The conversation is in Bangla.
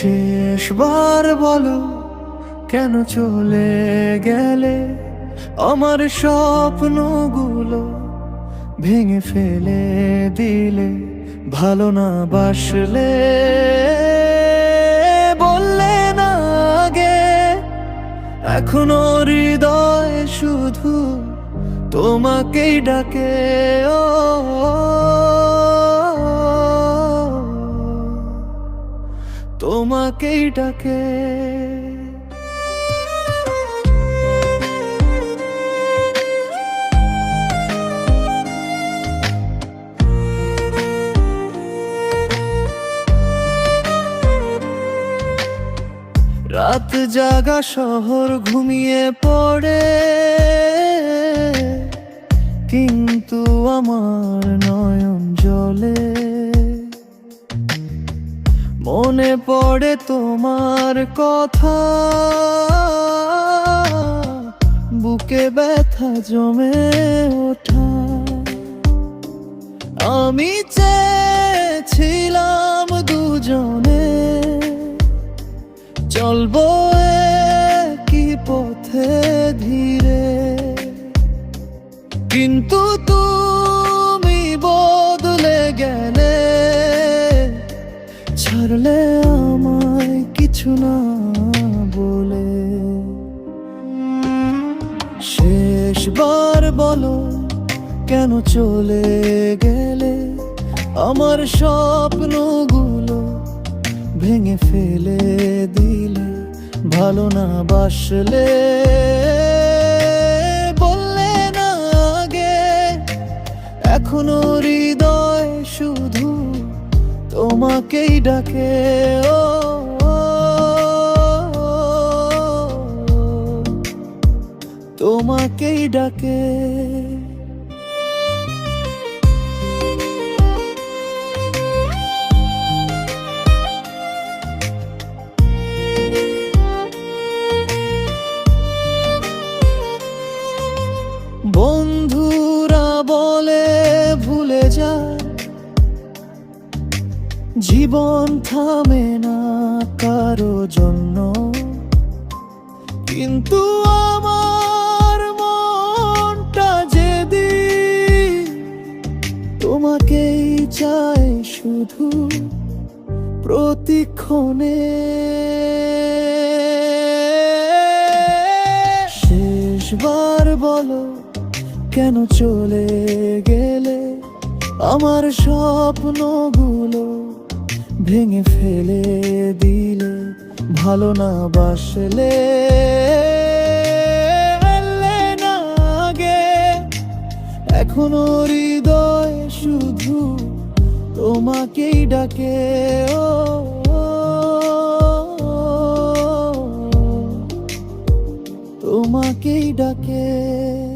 শেষবার বলো, কেন চলে গেলে? আমার স্বপ্নগুলো ভেঙে ফেলে দিলে ভালো না বাসলে। বললে না আগে, এখনও হৃদয় শুধু তোমাকেই ডাকে, ও তোমাকেই ডাকে। রাত জাগা শহর ঘুমিয়ে পড়ে কিন্তু আমার নয়ন জলে মনে পড়ে তোমার কথা। বুকে ব্যথা জমে ওঠা। আমি চেয়েছিলাম দুজনে। চলবো কি পথে ধীরে। কিন্তু তুমি বদলে গেলে ছাড়লে আমায় কিছু না বলে। শেষবার বলো, কেন চলে গেলে? আমার স্বপ্নগুলো ভেঙে ফেলে দিলে, ভালো না বাসলে। বললে না আগে, এখনও হৃদয় শুধু তোমাকেই ডাকে ও তোমাকেই ডাকে। জীবন থামে না কারও জন্য। কিন্তু আমার মনটা যেদিন তোমাকেই চাই শুধু প্রতিক্ষণে। শেষবার বলো, কেন চলে গেলে আমার স্বপ্নগুলো? ভেঙে ফেলে দিলে ভালো না বাসলে। না আগে। এখনও হৃদয় শুধু তোমাকেই ডাকে ও। তোমাকেই ডাকে।